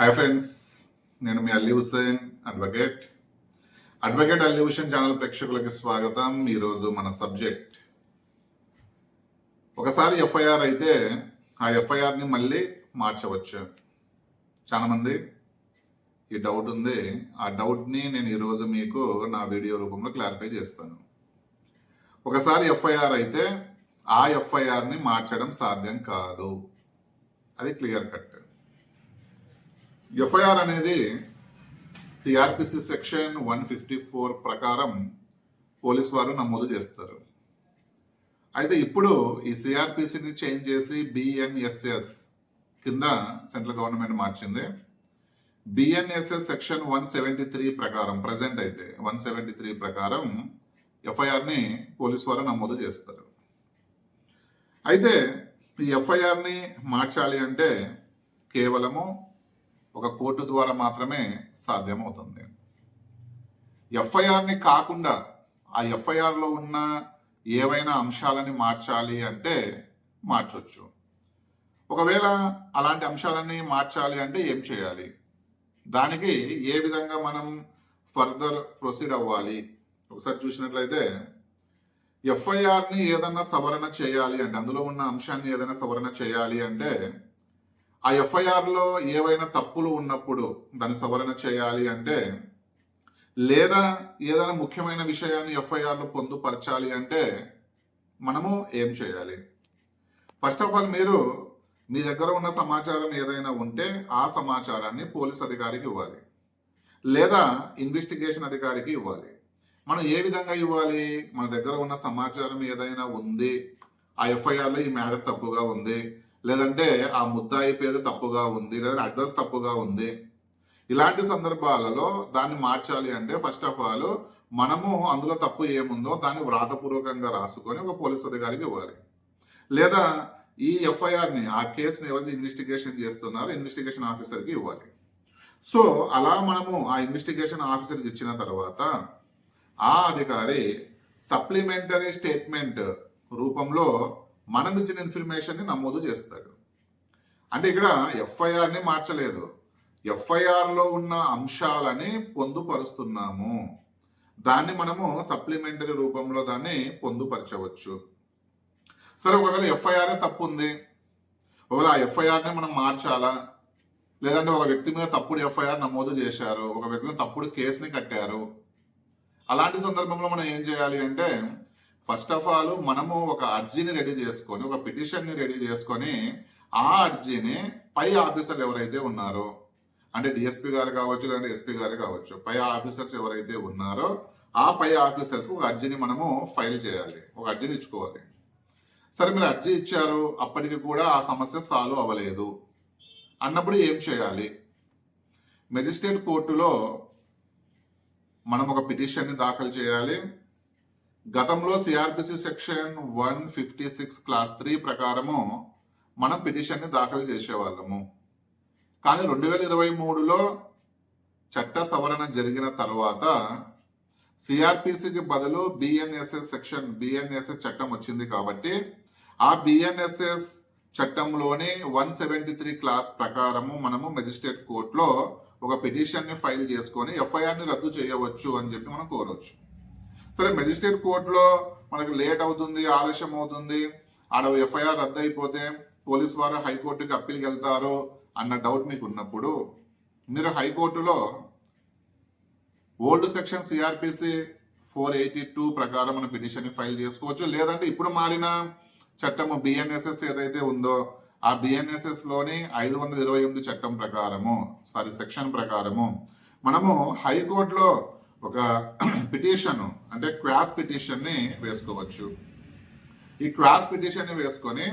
Hi friends నేను మీ Ali Hussain advocate advocate Ali Hussain channel ప్రేక్షకులకి స్వాగతం. ఈరోజు మన సబ్జెక్ట్ ఒకసారి ఎఫ్ఐఆర్ అయితే ఆ ఎఫ్ఐఆర్ని మళ్ళీ మార్చవచ్చు. చాలామంది ఈ డౌట్ ఉంది. ఆ డౌట్ని నేను ఈరోజు మీకు నా వీడియో రూపంలో క్లారిఫై చేస్తాను. ఒకసారి ఎఫ్ఐఆర్ అయితే ఆ ఎఫ్ఐఆర్ని మార్చడం సాధ్యం కాదు. అది క్లియర్ కట్ ఎఫ్ఐఆర్ అనేది CrPC section one fifty four ప్రకారం పోలీస్ వారు నమోదు చేస్తారు. అయితే ఇప్పుడు ఈ సిఆర్పిసిని చేంజ్ చేసి బిఎన్ఎస్ఎస్ కింద సెంట్రల్ గవర్నమెంట్ మార్చింది. BNSS section one seventy three ప్రకారం ప్రజెంట్ అయితే వన్ సెవెంటీ త్రీ ప్రకారం ఎఫ్ఐఆర్ని పోలీస్ వారు నమోదు చేస్తారు. అయితే ఈ ఎఫ్ఐఆర్ని మార్చాలి అంటే కేవలము ఒక కోర్టు ద్వారా మాత్రమే సాధ్యమవుతుంది. ఎఫ్ఐఆర్ని కాకుండా ఆ ఎఫ్ఐఆర్లో ఉన్న ఏవైనా అంశాలని మార్చాలి అంటే మార్చొచ్చు. ఒకవేళ అలాంటి అంశాలని మార్చాలి అంటే ఏం చేయాలి? దానికి ఏ విధంగా మనం ఫర్దర్ ప్రొసీడ్ అవ్వాలి? ఒకసారి చూసినట్లయితే ఎఫ్ఐఆర్ని ఏదైనా సవరణ చేయాలి అంటే అందులో ఉన్న అంశాన్ని ఏదైనా సవరణ చేయాలి అంటే ఆ ఎఫ్ఐఆర్లో ఏవైనా తప్పులు ఉన్నప్పుడు దాన్ని సవరణ చేయాలి అంటే లేదా ఏదైనా ముఖ్యమైన విషయాన్ని ఎఫ్ఐఆర్లో పొందుపరచాలి అంటే మనము ఏం చేయాలి? ఫస్ట్ ఆఫ్ ఆల్ మీరు మీ దగ్గర ఉన్న సమాచారం ఏదైనా ఉంటే ఆ సమాచారాన్ని పోలీస్ అధికారికి ఇవ్వాలి. లేదా ఇన్వెస్టిగేషన్ అధికారికి ఇవ్వాలి. మనం ఏ విధంగా ఇవ్వాలి? మన దగ్గర ఉన్న సమాచారం ఏదైనా ఉంది? ఆ ఎఫ్ఐఆర్లో ఈ మ్యాటర్ తప్పుగా ఉంది. లేదంటే ఆ ముద్దాయి పేరు తప్పుగా ఉంది లేదా అడ్రస్ తప్పుగా ఉంది. ఇలాంటి సందర్భాలలో దాన్ని మార్చాలి అంటే ఫస్ట్ ఆఫ్ ఆల్ మనము అందులో తప్పు ఏముందో దాన్ని వ్రాతపూర్వకంగా రాసుకొని ఒక పోలీస్ అధికారికి ఇవ్వాలి. లేదా ఈ ఎఫ్ఐఆర్ని ఆ కేసుని ఎవరైతే ఇన్వెస్టిగేషన్ చేస్తున్నారో ఇన్వెస్టిగేషన్ ఆఫీసర్కి ఇవ్వాలి. సో అలా మనము ఆ ఇన్వెస్టిగేషన్ ఆఫీసర్కి ఇచ్చిన తర్వాత ఆ అధికారి సప్లిమెంటరీ స్టేట్మెంట్ రూపంలో మనం ఇచ్చిన ఇన్ఫర్మేషన్ని నమోదు చేస్తాడు. అంటే ఇక్కడ ఎఫ్ఐఆర్ని మార్చలేదు. ఎఫ్ఐఆర్లో ఉన్న అంశాలని పొందుపరుస్తున్నాము. దాన్ని మనము సప్లిమెంటరీ రూపంలో దాన్ని పొందుపరచవచ్చు. సరే ఒకవేళ ఎఫ్ఐఆర్ తప్పు ఉంది ఒకవేళ ఆ ఎఫ్ఐఆర్ని మనం మార్చాలా? లేదంటే ఒక వ్యక్తి మీద తప్పుడు ఎఫ్ఐఆర్ నమోదు చేశారు ఒక వ్యక్తి మీద తప్పుడు కేసుని కట్టారు. అలాంటి సందర్భంలో మనం ఏం చేయాలి అంటే ఫస్ట్ ఆఫ్ ఆల్ మనము ఒక అర్జీని రెడీ చేసుకొని ఒక పిటిషన్ని రెడీ చేసుకొని ఆ అర్జీని పై ఆఫీసర్లు ఎవరైతే ఉన్నారో అంటే డిఎస్పీ గారు కావచ్చు లేదంటే ఎస్పీ గారు కావచ్చు పై ఆఫీసర్స్ ఎవరైతే ఉన్నారో ఆ పై ఆఫీసర్స్ ఒక అర్జీని మనము ఫైల్ చేయాలి ఒక అర్జీని ఇచ్చుకోవాలి. సరే మీరు అర్జీ ఇచ్చారు అప్పటికి కూడా ఆ సమస్య సాల్వ్ అవ్వలేదు. అన్నప్పుడు ఏం చేయాలి? మెజిస్ట్రేట్ కోర్టులో మనం ఒక పిటిషన్ని దాఖలు చేయాలి. గతంలో CrPC section one fifty six clause three ప్రకారము మనం పిటిషన్ని దాఖలు చేసేవాళ్ళము. కానీ రెండు వేల ఇరవై మూడులో చట్ట సవరణ జరిగిన తర్వాత సిఆర్పిసికి బదులు బిఎన్ఎస్ఎస్ సెక్షన్ బిఎన్ఎస్ఎస్ చట్టం వచ్చింది కాబట్టి ఆ బిఎన్ఎస్ఎస్ చట్టంలోని వన్ సెవెంటీ త్రీ క్లాస్ ప్రకారము మనము మెజిస్ట్రేట్ కోర్టులో ఒక పిటిషన్ని ఫైల్ చేసుకొని ఎఫ్ఐఆర్ని రద్దు చేయవచ్చు అని చెప్పి మనం కోరవచ్చు సరే మెజిస్ట్రేట్ కోర్టులో మనకు లేట్ అవుతుంది ఆలస్యం అవుతుంది. ఆడ ఎఫ్ఐఆర్ రద్దు అయిపోతే పోలీస్ వారు హైకోర్టుకి అప్పీల్కి వెళ్తారు అన్న డౌట్ మీకు ఉన్నప్పుడు మీరు హైకోర్టులో old section CrPC four eighty two ప్రకారం మన పిటిషన్ ఫైల్ చేసుకోవచ్చు. లేదంటే ఇప్పుడు మారిన చట్టము బిఎన్ఎస్ఎస్ ఏదైతే ఉందో ఆ బిఎన్ఎస్ఎస్లోని ఐదు వందల ఇరవై ఎనిమిది చట్టం ప్రకారము సారీ సెక్షన్ ప్రకారము మనము హైకోర్టులో ఒక పిటిషన్ అంటే క్రాస్ పిటిషన్ని వేసుకోవచ్చు. ఈ క్రాస్ పిటిషన్ని వేసుకొని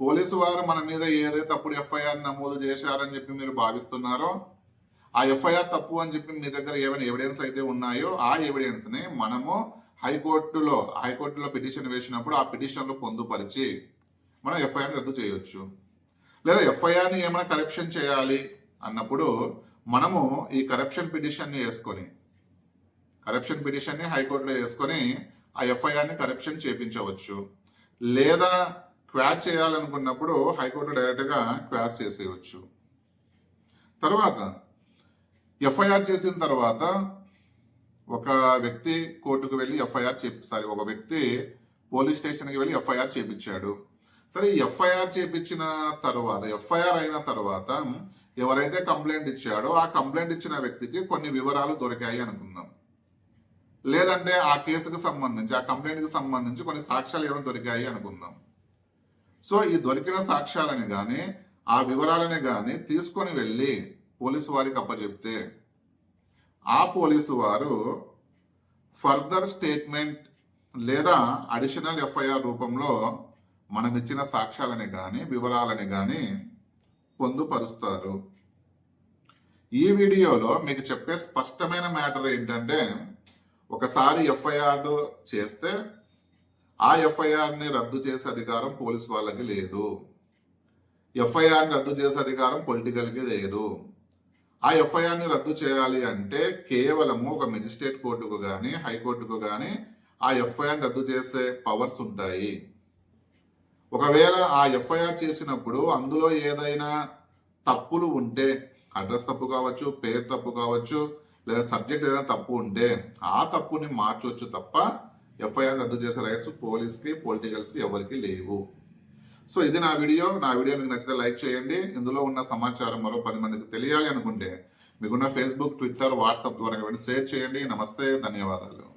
పోలీసు వారు మన మీద ఏదైతే తప్పుడు ఎఫ్ఐఆర్ నమోదు చేశారని చెప్పి మీరు భావిస్తున్నారో ఆ ఎఫ్ఐఆర్ తప్పు అని చెప్పి మీ దగ్గర ఏమైనా ఎవిడెన్స్ అయితే ఉన్నాయో ఆ ఎవిడెన్స్ని మనము హైకోర్టులో హైకోర్టులో పిటిషన్ వేసినప్పుడు ఆ పిటిషన్లో పొందుపరిచి మనం ఎఫ్ఐఆర్ రద్దు చేయొచ్చు. లేదా ఎఫ్ఐఆర్ని ఏమైనా కరెక్షన్ చేయాలి అన్నప్పుడు మనము ఈ కరప్షన్ పిటిషన్ని వేసుకొని కరప్షన్ పిటిషన్ని హైకోర్టులో వేసుకొని ఆ ఎఫ్ఐఆర్ని కరప్షన్ చేపించవచ్చు. లేదా క్వాష్ చేయాలనుకున్నప్పుడు హైకోర్టు డైరెక్ట్గా క్వాష్ చేసేయవచ్చు. తర్వాత ఎఫ్ఐఆర్ చేసిన తర్వాత ఒక వ్యక్తి కోర్టుకు వెళ్ళి ఎఫ్ఐఆర్ చేపి సారీ ఒక వ్యక్తి పోలీస్ స్టేషన్కి వెళ్ళి ఎఫ్ఐఆర్ చేపించాడు. సరే ఎఫ్ఐఆర్ చేపించిన తర్వాత ఎఫ్ఐఆర్ అయిన తర్వాత ఎవరైతే కంప్లైంట్ ఇచ్చాడో ఆ కంప్లైంట్ ఇచ్చిన వ్యక్తికి కొన్ని వివరాలు దొరికాయి అనుకుందాం. లేదంటే ఆ కేసుకు సంబంధించి ఆ కంప్లైంట్కి సంబంధించి కొన్ని సాక్ష్యాలు ఏమైనా దొరికాయి అనుకుందాం. సో ఈ దొరికిన సాక్ష్యాలని కానీ ఆ వివరాలని కానీ తీసుకొని వెళ్ళి పోలీసు వారికి అప్పచెప్తే ఆ పోలీసు వారు ఫర్దర్ స్టేట్మెంట్ లేదా అడిషనల్ ఎఫ్ఐఆర్ రూపంలో మనం ఇచ్చిన సాక్ష్యాలని కానీ వివరాలని కానీ పొందుపరుస్తారు. ఈ వీడియోలో మీకు చెప్పే స్పష్టమైన మ్యాటర్ ఏంటంటే ఒకసారి ఎఫ్ఐఆర్ చేస్తే ఆ ఎఫ్ఐఆర్ని రద్దు చేసే అధికారం పోలీస్ వాళ్ళకి లేదు. ఎఫ్ఐఆర్ని రద్దు చేసే అధికారం పొలిటికల్కి లేదు. ఆ ఎఫ్ఐఆర్ని రద్దు చేయాలి అంటే కేవలము ఒక మెజిస్ట్రేట్ కోర్టుకు కానీ హైకోర్టుకు కానీ ఆ ఎఫ్ఐఆర్ రద్దు చేసే పవర్స్ ఉంటాయి. ఒకవేళ ఆ ఎఫ్ఐఆర్ చేసినప్పుడు అందులో ఏదైనా తప్పులు ఉంటే అడ్రస్ తప్పు కావచ్చు పేరు తప్పు కావచ్చు లేదా సబ్జెక్ట్ ఏదైనా తప్పు ఉంటే ఆ తప్పుని మార్చవచ్చు తప్ప ఎఫ్ఐఆర్ రద్దు చేసే రైట్స్ పోలీస్కి పొలిటికల్స్కి ఎవరికి లేవు. సో ఇది నా వీడియో. నా వీడియో మీకు నచ్చితే లైక్ చేయండి. ఇందులో ఉన్న సమాచారం మరో పది మందికి తెలియాలి అనుకుంటే మీకున్న ఫేస్బుక్ ట్విట్టర్ వాట్సాప్ ద్వారా షేర్ చేయండి. నమస్తే ధన్యవాదాలు.